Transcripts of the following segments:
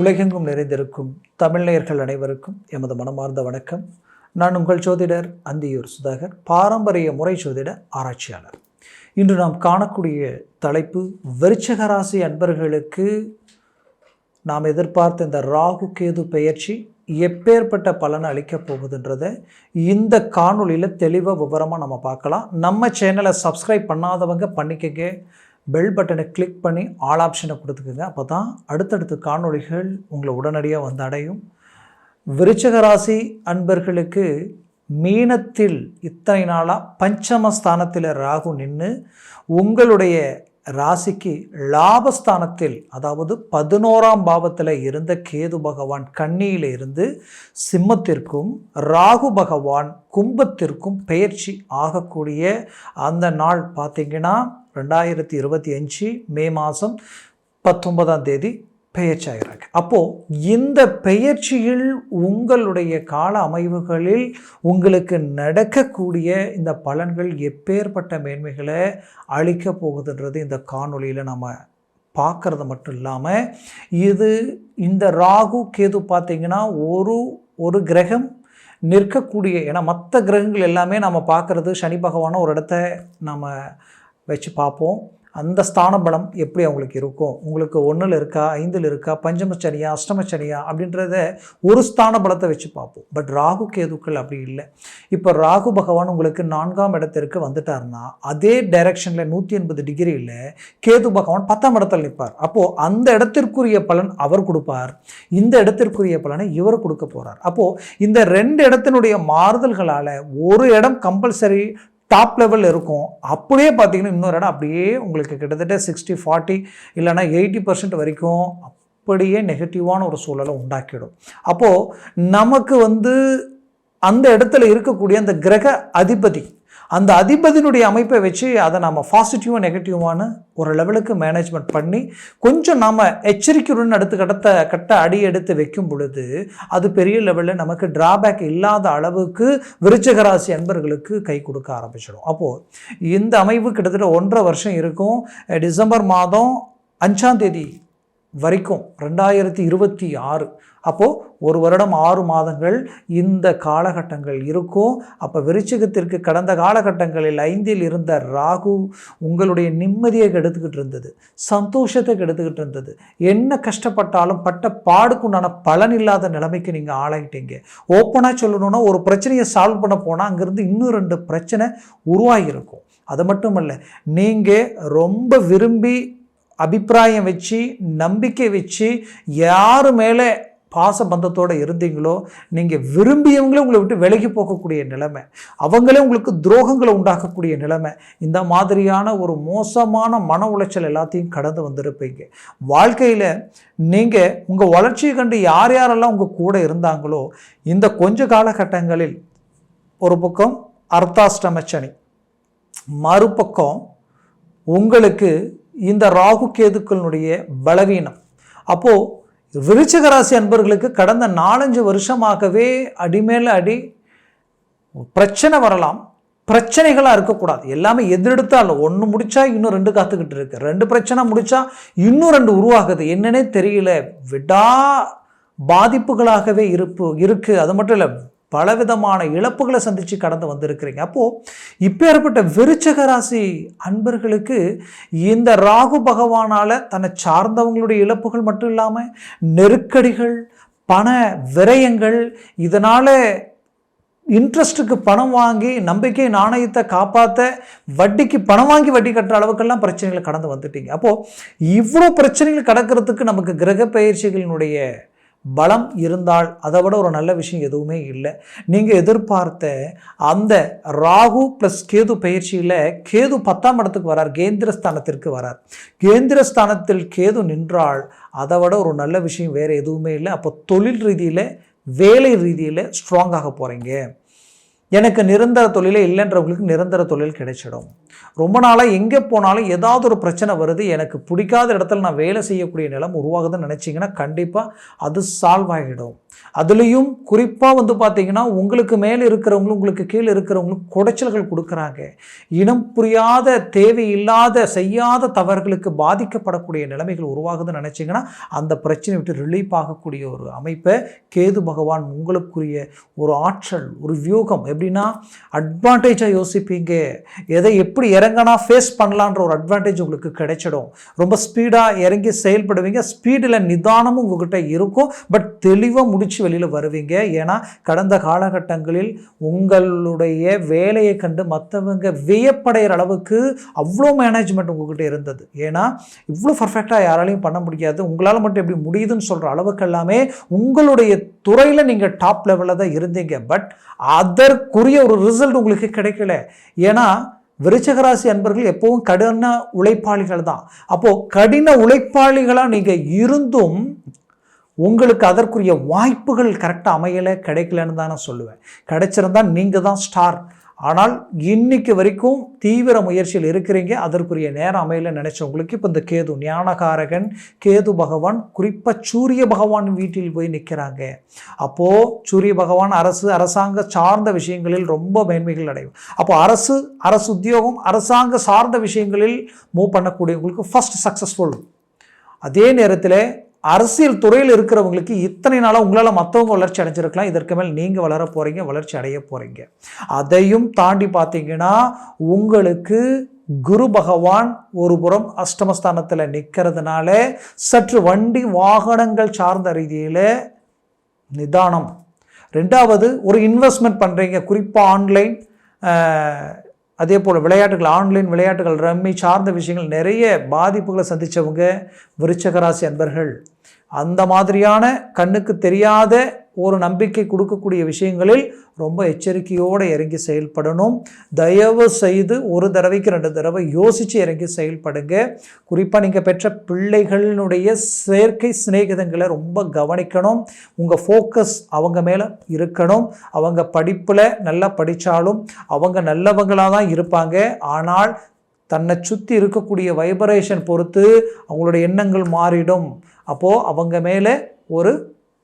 உலகெங்கும் நிறைந்திருக்கும் தமிழ்நேயர்கள் அனைவருக்கும் எமது மனமார்ந்த வணக்கம். நான் உங்கள் ஜோதிடர் அந்தியூர் சுதாகர் பாரம்பரிய முறை ஜோதிட ஆராய்ச்சியாளர். இன்று நாம் காணக்கூடிய தலைப்பு விருச்சகராசி அன்பர்களுக்கு நாம் எதிர்பார்த்த இந்த ராகு கேது பெயர்ச்சி எப்பேற்பட்ட பலனை அளிக்கப் போகுதுன்றதை இந்த காணொளியில் தெளிவாக விவரமாக நம்ம பார்க்கலாம். நம்ம சேனலை சப்ஸ்கிரைப் பண்ணாதவங்க பண்ணிக்கங்க. பெல் பட்டனை கிளிக் பண்ணி ஆல் ஆப்ஷனை கொடுத்துக்குங்க. அப்போ தான் அடுத்தடுத்த காணொளிகள் உங்களை உடனடியாக வந்து அடையும். விருச்சக ராசி அன்பர்களுக்கு மீனத்தில் இத்தனை நாளாக பஞ்சம ஸ்தானத்தில் ராகு நின்று உங்களுடைய ராசிக்கு லாபஸ்தானத்தில் அதாவது பதினோராம் பாவத்தில் இருந்த கேது பகவான் கண்ணியில் இருந்து சிம்மத்திற்கும் ராகு பகவான் கும்பத்திற்கும் பெயர்ச்சி ஆகக்கூடிய அந்த நாள் பார்த்திங்கன்னா ரெண்டாயிரத்தி இருபத்தி அஞ்சு மே மாதம் பத்தொன்பதாம் தேதி பெயர்ச்சியாகிறாங்க அப்போது இந்த பெயர்ச்சியில் உங்களுடைய கால அமைவுகளில் உங்களுக்கு நடக்கக்கூடிய இந்த பலன்கள் எப்பேற்பட்ட மேன்மைகளை அளிக்க போகுதுன்றது இந்த காணொலியில் நம்ம பார்க்குறது மட்டும் இல்லாமல் இது இந்த ராகு கேது பார்த்திங்கன்னா ஒரு ஒரு கிரகம் நிற்கக்கூடிய ஏன்னா மற்ற கிரகங்கள் எல்லாமே நம்ம பார்க்குறது சனி பகவான ஒரு இடத்த நம்ம வச்சு பார்ப்போம். அந்த ஸ்தான பலம் எப்படி அவங்களுக்கு இருக்கும்? உங்களுக்கு ஒன்றில் இருக்கா? ஐந்தில் இருக்கா? பஞ்சமச்சனியா? அஷ்டமச்சனியா? அப்படின்றத ஒரு ஸ்தான பலத்தை வச்சு பார்ப்போம். பட் ராகு கேதுக்கள் அப்படி இல்லை. இப்போ ராகு பகவான் உங்களுக்கு நான்காம் இடத்திற்கு வந்துட்டார்னா அதே டைரக்ஷனில் நூற்றி எண்பது டிகிரியில் கேது பகவான் பத்தாம் இடத்தில் நிற்பார். அப்போது அந்த இடத்திற்குரிய பலன் அவர் கொடுப்பார். இந்த இடத்திற்குரிய பலனை இவர் கொடுக்க போகிறார் அப்போது இந்த ரெண்டு இடத்தினுடைய மாறுதல்களால் ஒரு இடம் கம்பல்சரி டாப் லெவல் இருக்கும். அப்படியே பார்த்தீங்கன்னா இன்னொரு இடம் அப்படியே உங்களுக்கு கிட்டத்தட்ட சிக்ஸ்டி ஃபார்ட்டி இல்லைனா எயிட்டி பர்சன்ட் வரைக்கும் அப்படியே நெகட்டிவான ஒரு சூழலை உண்டாக்கிடும். அப்போது நமக்கு வந்து அந்த இடத்துல இருக்கக்கூடிய அந்த கிரக அதிபதி அந்த அதிபதியினுடைய அமைப்பை வச்சு அதை நம்ம பாசிட்டிவாக நெகட்டிவான ஒரு லெவலுக்கு மேனேஜ்மெண்ட் பண்ணி கொஞ்சம் நாம் எச்சரிக்கையுடன் அடுத்து கடத்த கட்ட அடி எடுத்து வைக்கும் பொழுது அது பெரிய லெவலில் நமக்கு டிராபேக் இல்லாத அளவுக்கு விருச்சகராசி அன்பர்களுக்கு கை கொடுக்க ஆரம்பிச்சிடும். அப்போது இந்த அமைவு கிட்டத்தட்ட ஒன்றரை வருஷம் இருக்கும். டிசம்பர் மாதம் அஞ்சாம் தேதி வரைக்கும் ரெண்டாயிரத்தி இருபத்தி ஆறு. அப்போது ஒரு வருடம் ஆறு மாதங்கள் இந்த காலகட்டங்கள் இருக்கும். அப்போ விருச்சிகத்திற்கு கடந்த காலகட்டங்களில் ஐந்தில் இருந்த ராகு உங்களுடைய நிம்மதியை கெடுத்துக்கிட்டு இருந்தது. சந்தோஷத்தை கெடுத்துக்கிட்டு இருந்தது. என்ன கஷ்டப்பட்டாலும் பட்ட பாடுக்குண்டான பலன் இல்லாத நிலைமைக்கு நீங்கள் ஆளாகிட்டீங்க ஓப்பனாக சொல்லணும்னா ஒரு பிரச்சனையை சால்வ் பண்ண போனால் அங்கேருந்து இன்னும் ரெண்டு பிரச்சனை உருவாகியிருக்கும். அது மட்டும் இல்லை நீங்கள் ரொம்ப விரும்பி அபிப்பிராயம் வச்சு நம்பிக்கை வச்சு யார் மேலே பாச பந்தத்தோடு இருந்தீங்களோ நீங்கள் விரும்பியவங்களே உங்களை விட்டு விலகி போகக்கூடிய நிலைமை அவங்களே உங்களுக்கு துரோகங்களை உண்டாக்கக்கூடிய நிலைமை இந்த மாதிரியான ஒரு மோசமான மன உளைச்சல் எல்லாத்தையும் கடந்து வந்திருப்பீங்க. வாழ்க்கையில் நீங்கள் உங்கள் வளர்ச்சியை கண்டு யார் யாரெல்லாம் உங்கள் கூட இருந்தாங்களோ இந்த கொஞ்ச காலகட்டங்களில் ஒரு பக்கம் அர்த்தாஷ்டமச்சனி மறுபக்கம் உங்களுக்கு இந்த ராகு கேதுக்களினுடைய பலவீனம். அப்போது விருச்சிக ராசி அன்பர்களுக்கு கடந்த நாலஞ்சு வருஷமாகவே அடிமேல அடி பிரச்சனை வரலாம். பிரச்சனைகளாக இருக்கக்கூடாது. எல்லாமே எதிரெடுத்தால் ஒன்று முடித்தா இன்னும் ரெண்டு காத்துக்கிட்டு இருக்கு. ரெண்டு பிரச்சனை முடித்தா இன்னும் ரெண்டு உருவாகுது. என்னன்னே தெரியல. விடா பாதிப்புகளாகவே இருப்பு இருக்குது அது மட்டும் இல்லை பலவிதமான இழப்புகளை சந்தித்து கடந்து வந்திருக்கிறீங்க. அப்போது இப்போ ஏற்பட்ட விருச்சக ராசி அன்பர்களுக்கு இந்த ராகு பகவானால் தன்னை சார்ந்தவங்களுடைய இழப்புகள் மட்டும் இல்லாமல் நெருக்கடிகள் பண விரயங்கள் இதனால் இன்ட்ரெஸ்ட்டுக்கு பணம் வாங்கி நம்பிக்கை நாணயத்தை காப்பாற்ற வட்டிக்கு பணம் வாங்கி வட்டி கட்டுற அளவுக்கெல்லாம் பிரச்சனைகளை கடந்து வந்துட்டீங்க. அப்போது இவ்வளோ பிரச்சனைகள் கடக்கிறதுக்கு நமக்கு கிரக பயிற்சிகளினுடைய பலம் இருந்தால் அதை விட ஒரு நல்ல விஷயம் எதுவுமே இல்லை. நீங்கள் எதிர்பார்த்த அந்த ராகு ப்ளஸ் கேது பயிற்சியில் கேது பத்தாம் இடத்துக்கு வரார் கேந்திரஸ்தானத்திற்கு வரார். கேந்திரஸ்தானத்தில் கேது நின்றால் அதை விட ஒரு நல்ல விஷயம் வேறு எதுவுமே இல்லை. அப்போ தொழில் ரீதியில் வேலை ரீதியில் ஸ்ட்ராங்காக போகிறீங்க எனக்கு நிரந்தர தொழிலே இல்லைன்றவங்களுக்கு நிரந்தர தொழில் கிடைச்சிடும். ரொம்ப நாளாக எங்கே போனாலும் ஏதாவது ஒரு பிரச்சனை வருது எனக்கு பிடிக்காத இடத்துல நான் வேலை செய்யக்கூடிய நிலம் உருவாகுதுன்னு நினச்சிங்கன்னா கண்டிப்பாக அது சால்வ் ஆகிடும். அதுலேயும் குறிப்பாக வந்து பார்த்தீங்கன்னா உங்களுக்கு மேலே இருக்கிறவங்களும் உங்களுக்கு கீழே இருக்கிறவங்களும் குடைச்சல்கள் கொடுக்குறாங்க. இனம் புரியாத தேவையில்லாத செய்யாத தவறுகளுக்கு பாதிக்கப்படக்கூடிய நிலைமைகள் உருவாகுதுன்னு நினச்சிங்கன்னா அந்த பிரச்சனை விட்டு ரிலீஃப் ஆகக்கூடிய ஒரு அமைப்பை கேது பகவான் உங்களுக்குரிய ஒரு ஆற்றல் ஒரு வியூகம் எப்படின்னா அட்வான்டேஜாக யோசிப்பீங்க. எதை எப்படி இறங்கினா ஃபேஸ் பண்ணலான்ற ஒரு அட்வான்டேஜ் உங்களுக்கு கிடைச்சிடும். ரொம்ப ஸ்பீடாக இறங்கி செயல்படுவீங்க. ஸ்பீடில் நிதானமும் உங்ககிட்ட இருக்கும். பட் தெளிவாக முடிச்சு வெளியில் வருவீங்க. ஏன்னா கடந்த காலகட்டங்களில் உங்களுடைய வேலையை கண்டு மற்றவங்க வியப்படைகிற அளவுக்கு அவ்வளோ மேனேஜ்மெண்ட் உங்ககிட்ட இருந்தது. ஏன்னா இவ்வளோ பர்ஃபெக்டாக யாராலையும் பண்ண முடியாது. உங்களால் மட்டும் எப்படி முடியுதுன்னு சொல்கிற அளவுக்கு எல்லாமே உங்களுடைய துறையில் நீங்கள் டாப் லெவலில் தான் இருந்தீங்க. பட் அதற்குரிய ஒரு ரிசல்ட் உங்களுக்கு கிடைக்கல. ஏன்னா விருச்சகராசி அன்பர்கள் எப்பவும் கடின உழைப்பாளிகள் தான். அப்போது கடின உழைப்பாளிகளாக நீங்கள் இருந்தும் உங்களுக்கு அதற்குரிய வாய்ப்புகள் கரெக்டாக அமையலை கிடைக்கலன்னு தான் நான் சொல்லுவேன். கிடைச்சிருந்தா நீங்கள் தான் ஸ்டார் ஆனால் இன்னைக்கு வரைக்கும் தீவிர முயற்சியில் இருக்கிறீங்க. அதற்குரிய நேரம் அமையல நினைச்சவங்களுக்கு இப்போ இந்த கேது ஞானகாரகன் கேது பகவான் குறிப்பாக சூரிய பகவான் வீட்டில் போய் நிற்கிறாங்க அப்போது சூரிய பகவான் அரசு அரசாங்க சார்ந்த விஷயங்களில் ரொம்ப மேன்மைகள் அடையும். அப்போ அரசு அரசு உத்தியோகம் அரசாங்க சார்ந்த விஷயங்களில் மூவ் பண்ணக்கூடியவங்களுக்கு ஃபஸ்ட் சக்ஸஸ்ஃபுல் அதே நேரத்தில் அரசியல் துறையில் இருக்கிறவங்களுக்கு இத்தனை நாளாக உங்களால் மற்றவங்க வளர்ச்சி அடைஞ்சிருக்கலாம். இதற்கு மேல் நீங்கள் வளர போகிறீங்க வளர்ச்சி அடைய போகிறீங்க அதையும் தாண்டி பார்த்தீங்கன்னா உங்களுக்கு குரு பகவான் ஒரு புறம் அஷ்டமஸ்தானத்தில் நிற்கிறதுனால சற்று வண்டி வாகனங்கள் சார்ந்த ரீதியில் நிதானம். ரெண்டாவது ஒரு இன்வெஸ்ட்மெண்ட் பண்ணுறீங்க குறிப்பாக ஆன்லைன் அதே போல் விளையாட்டுகள் ஆன்லைன் விளையாட்டுகள் ரம்மி சார்ந்த விஷயங்கள் நிறைய பாதிப்புகளை சந்தித்தவங்க விருச்சகராசி அன்பர்கள். அந்த மாதிரியான கண்ணுக்கு தெரியாத ஒரு நம்பிக்கை கொடுக்கக்கூடிய விஷயங்களில் ரொம்ப எச்சரிக்கையோடு இறங்கி செயல்படணும். தயவு செய்து ஒரு தடவைக்கு ரெண்டு தடவை யோசித்து இறங்கி செயல்படுங்க. குறிப்பாக நீங்கள் பெற்ற பிள்ளைகளினுடைய செயற்கை சிநேகிதங்களை ரொம்ப கவனிக்கணும். உங்கள் ஃபோக்கஸ் அவங்க மேலே இருக்கணும். அவங்க படிப்பில் நல்லா படித்தாலும் அவங்க நல்லவங்களாக தான் இருப்பாங்க. ஆனால் தன்னை சுற்றி இருக்கக்கூடிய வைப்ரேஷன் பொறுத்து அவங்களுடைய எண்ணங்கள் மாறிடும். அப்போது அவங்க மேலே ஒரு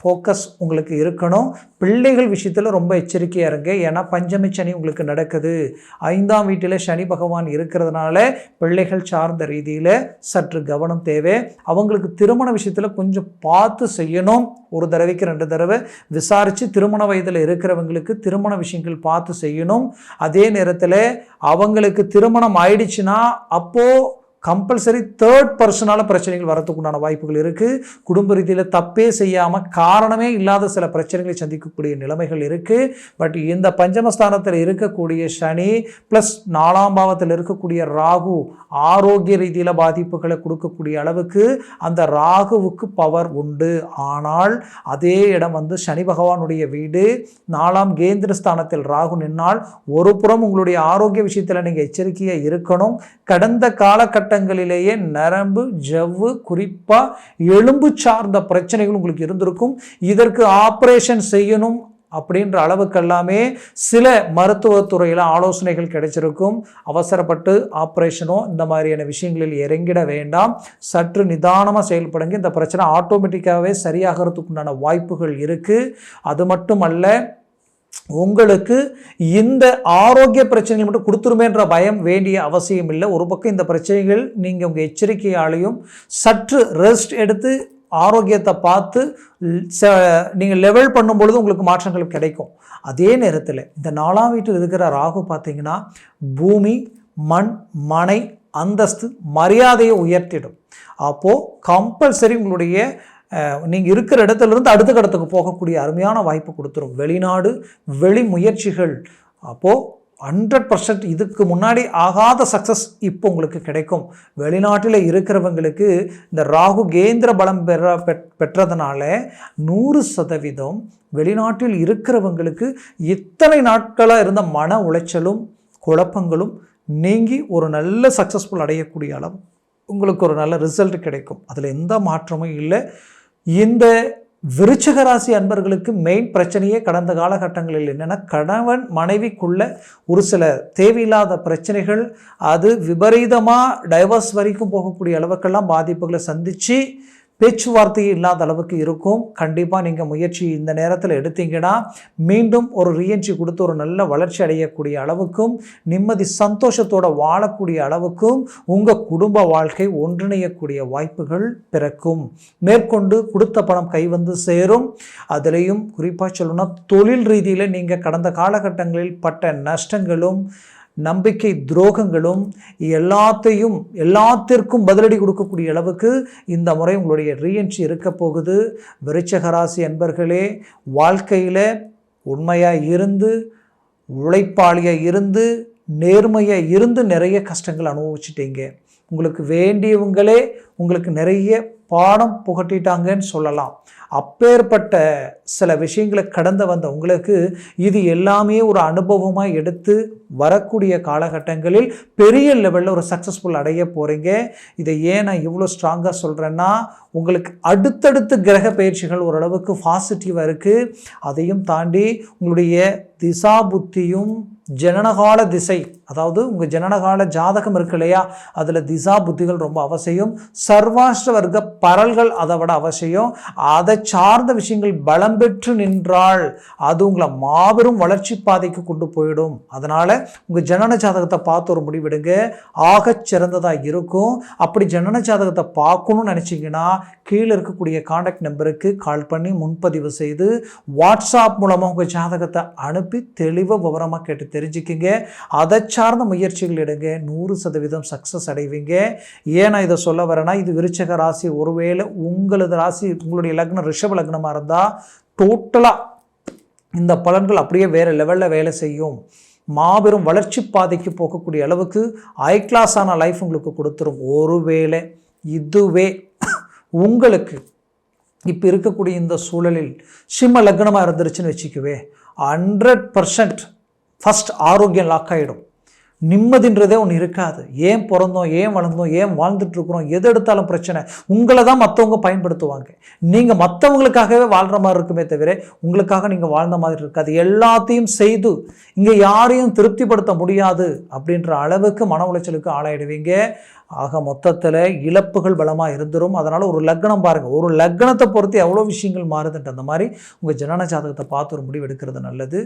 ஃபோக்கஸ் உங்களுக்கு இருக்கணும். பிள்ளைகள் விஷயத்தில் ரொம்ப எச்சரிக்கையாக இருங்க. ஏன்னா பஞ்சமி சனி உங்களுக்கு நடக்குது. ஐந்தாம் வீட்டில் சனி பகவான் இருக்கிறதுனால பிள்ளைகள் சார்ந்த ரீதியில் சற்று கவனம் தேவை. அவங்களுக்கு திருமண விஷயத்தில் கொஞ்சம் பார்த்து செய்யணும். ஒரு தடவைக்கு ரெண்டு தடவை விசாரித்து திருமண வயதில் இருக்கிறவங்களுக்கு திருமண விஷயங்கள் பார்த்து செய்யணும். அதே நேரத்தில் அவங்களுக்கு திருமணம் ஆயிடுச்சுன்னா அப்போது கம்பல்சரி தேர்ட் பர்சனால பிரச்சனைகள் வரத்துக்கு உண்டான வாய்ப்புகள் இருக்குது குடும்ப ரீதியில் தப்பே செய்யாமல் காரணமே இல்லாத சில பிரச்சனைகளை சந்திக்கக்கூடிய நிலைமைகள் இருக்குது பட் இந்த பஞ்சமஸ்தானத்தில் இருக்கக்கூடிய சனி ப்ளஸ் நாலாம் பாவத்தில் இருக்கக்கூடிய ராகு ஆரோக்கிய ரீதியில் பாதிப்புகளை கொடுக்கக்கூடிய அளவுக்கு அந்த ராகுவுக்கு பவர் உண்டு. ஆனால் அதே இடம் வந்து சனி பகவானுடைய வீடு. நாலாம் கேந்திர ஸ்தானத்தில் ராகு நின்னால் ஒரு புறம் உங்களுடைய ஆரோக்கிய விஷயத்தில் நீங்கள் எச்சரிக்கையாக இருக்கணும். கடந்த காலகட்டங்களிலேயே நரம்பு ஜவ்வு குறிப்பாக எலும்பு சார்ந்த பிரச்சனைகள் உங்களுக்கு இருந்திருக்கும். இதற்கு ஆப்ரேஷன் செய்யணும் அப்படின்ற அளவுக்கெல்லாமே சில மருத்துவத்துறையில் ஆலோசனைகள் கிடைச்சிருக்கும். அவசரப்பட்டு ஆப்ரேஷனோ இந்த மாதிரியான விஷயங்களில் இறங்கிட வேண்டாம். சற்று நிதானமாக செயல்படுங்க. இந்த பிரச்சனை ஆட்டோமேட்டிக்காகவே சரியாகிறதுக்குண்டான வாய்ப்புகள் இருக்குது அது மட்டும் அல்ல உங்களுக்கு இந்த ஆரோக்கிய பிரச்சனைகள் மட்டும் கொடுத்துருமேன்ற பயம் வேண்டிய அவசியம் இல்லை. ஒரு பக்கம் இந்த பிரச்சனைகள் நீங்கள் உங்கள் எச்சரிக்கையாலையும் சற்று ரெஸ்ட் எடுத்து ஆரோக்கியத்தை பார்த்து நீங்கள் லெவல் பண்ணும்பொழுது உங்களுக்கு மாற்றங்கள் கிடைக்கும். அதே நேரத்தில் இந்த நாலாம் வீட்டில் இருக்கிற ராகு பார்த்தீங்கன்னா பூமி மண் மனை அந்தஸ்து மரியாதையை உயர்த்திடும். அப்போது கம்பல்சரி உங்களுடைய நீங்கள் இருக்கிற இடத்துலேருந்து அடுத்த கடத்துக்கு போகக்கூடிய அருமையான வாய்ப்பு கொடுத்துரும். வெளிநாடு வெளி முயற்சிகள். அப்போது ஹண்ட்ரட் பர்சன்ட் இதுக்கு முன்னாடி ஆகாத சக்ஸஸ் இப்போ உங்களுக்கு கிடைக்கும். வெளிநாட்டில் இருக்கிறவங்களுக்கு இந்த ராகு கேந்திர பலம் பெற பெற்றதுனால நூறு சதவீதம் வெளிநாட்டில் இருக்கிறவங்களுக்கு இத்தனை நாட்களாக இருந்த மன உளைச்சலும் குழப்பங்களும் நீங்கி ஒரு நல்ல சக்ஸஸ்ஃபுல் அடையக்கூடிய அளவு. உங்களுக்கு ஒரு நல்ல ரிசல்ட் கிடைக்கும். அதில் எந்த மாற்றமும் இல்லை. இந்த விருச்சக ராசி அன்பர்களுக்கு மெயின் பிரச்சனையே கடந்த காலகட்டங்களில் என்னென்னா கணவன் மனைவிக்குள்ள ஒரு சில தேவையில்லாத பிரச்சனைகள் அது விபரீதமாக டைவர்ஸ் வரைக்கும் போகக்கூடிய அளவுக்கெல்லாம் பாதிப்புகளை சந்தித்து பேச்சுவார்த்தையே இல்லாத அளவுக்கு இருக்கும். கண்டிப்பாக நீங்கள் முயற்சி இந்த நேரத்தில் எடுத்தீங்கன்னா மீண்டும் ஒரு ரீஎன்ட்ரி கொடுத்து ஒரு நல்ல வளர்ச்சி அடையக்கூடிய அளவுக்கும் நிம்மதி சந்தோஷத்தோடு வாழக்கூடிய அளவுக்கும் உங்கள் குடும்ப வாழ்க்கை ஒன்றிணையக்கூடிய வாய்ப்புகள் பிறக்கும். மேற்கொண்டு கொடுத்த பணம் கை வந்து சேரும். அதுலேயும் குறிப்பாக சொல்லணும்னா தொழில் ரீதியில் நீங்கள் கடந்த காலகட்டங்களில் பட்ட நஷ்டங்களும் நம்பிக்கை துரோகங்களும் எல்லாத்தையும் எல்லாத்திற்கும் பதிலடி கொடுக்கக்கூடிய அளவுக்கு இந்த முறை உங்களுடைய ரீஎன்ட்ரி இருக்க போகுது. விருச்சகராசி அன்பர்களே வாழ்க்கையில் உண்மையாக இருந்து உழைப்பாளியாக இருந்து நேர்மையாக இருந்து நிறைய கஷ்டங்கள் அனுபவிச்சிட்டீங்க. உங்களுக்கு வேண்டியவங்களே உங்களுக்கு நிறைய பாடம் புகட்டிட்டாங்கன்னு சொல்லலாம். அப்பேற்பட்ட சில விஷயங்களை கடந்து வந்த உங்களுக்கு இது எல்லாமே ஒரு அனுபவமாக எடுத்து வரக்கூடிய காலகட்டங்களில் பெரிய லெவலில் ஒரு சக்ஸஸ்ஃபுல் அடைய போகிறீங்க இதை ஏன் நான் இவ்வளோ ஸ்ட்ராங்காக சொல்கிறேன்னா உங்களுக்கு அடுத்தடுத்து கிரக பயிற்சிகள் ஓரளவுக்கு பாசிட்டிவாக இருக்குது அதையும் தாண்டி உங்களுடைய திசா புத்தியும் ஜனனகால திசை அதாவது உங்கள் ஜனனகால ஜாதகம் இருக்கு இல்லையா? அதில் திசா புத்திகள் ரொம்ப அவசியம். சர்வாஷ்ட வர்க்க பரல்கள் அதை விட அவசியம். அதை சார்ந்த விஷயங்கள் பலம் பெற்று நின்றால் அது உங்களை மாபெரும் வளர்ச்சி பாதைக்கு கொண்டு போயிடும். அதனால் உங்கள் ஜனன ஜாதகத்தை பார்த்து ஒரு முடிவெடுங்க ஆக சிறந்ததாக இருக்கும். அப்படி ஜனன ஜாதகத்தை பார்க்கணும்னு நினச்சிங்கன்னா கீழே இருக்கக்கூடிய காண்டாக்ட் நம்பருக்கு கால் பண்ணி முன்பதிவு செய்து வாட்ஸ்அப் மூலமாக உங்கள் ஜாதகத்தை அனுப்பி தெளிவாக விவரமாக கேட்டு தெரிஞ்சுக்கிங்க. அதை சார்ந்த முயற்சிகள் எடுங்க. நூறு சதவீதம் சக்ஸஸ் அடைவீங்க. ஏன் நான் இதை சொல்ல வரேன்னா இது விருச்சக ராசி ஒருவேளை உங்களது ராசி உங்களுடைய லக்னம் ரிஷப லக்னமாக இருந்தால் டோட்டலாக இந்த பலன்கள் அப்படியே வேறு லெவலில் வேலை செய்யும். மாபெரும் வளர்ச்சி பாதைக்கு போகக்கூடிய அளவுக்கு ஹை கிளாஸான லைஃப் உங்களுக்கு கொடுத்துரும். ஒருவேளை இதுவே உங்களுக்கு இப்போ இருக்கக்கூடிய இந்த சூழலில் சிம்ம லக்னமாக இருந்துருச்சுன்னு வச்சுக்குவே ஹண்ட்ரட் பர்சன்ட் ஃபஸ்ட் ஆரோக்கியம் லாக் ஆகிடும் நிம்மதின்றதே ஒன்று இருக்காது. ஏன் பிறந்தோம் ஏன் வளர்ந்தோம் ஏன் வாழ்ந்துட்டுருக்குறோம் எது எடுத்தாலும் பிரச்சனை. உங்களை தான் மற்றவங்க பயன்படுத்துவாங்க. நீங்கள் மற்றவங்களுக்காகவே வாழ்கிற மாதிரி இருக்குமே தவிர உங்களுக்காக நீங்கள் வாழ்ந்த மாதிரி இருக்காது. எல்லாத்தையும் செய்து இங்கே யாரையும் திருப்திப்படுத்த முடியாது அப்படின்ற அளவுக்கு மன உளைச்சலுக்கு ஆளாயிடுவீங்க. ஆக மொத்தத்தில் இழப்புகள் பலமாக இருந்துரும். அதனால் ஒரு லக்னம் பாருங்கள் ஒரு லக்னத்தை பொறுத்து எவ்வளோ விஷயங்கள் மாறுதுன்ட்டு அந்த மாதிரி உங்கள் ஜனன ஜாதகத்தை பார்த்து ஒரு முடிவு எடுக்கிறது நல்லது.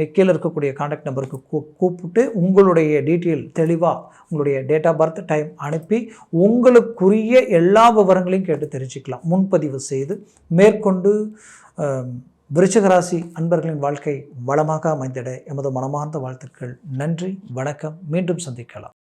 மிக்கையில் இருக்கக்கூடிய காண்டாக்ட் நம்பருக்கு கூ கூப்பிட்டு உங்களுடைய டீட்டெயில் தெளிவாக உங்களுடைய டேட் ஆஃப் பர்த் டைம் அனுப்பி உங்களுக்குரிய எல்லா விவரங்களையும் கேட்டு தெரிஞ்சுக்கலாம். முன்பதிவு செய்து மேற்கொண்டு விருச்சகராசி அன்பர்களின் வாழ்க்கை வளமாக அமைந்திட எமது மனமார்ந்த வாழ்த்துக்கள். நன்றி வணக்கம். மீண்டும் சந்திக்கலாம்.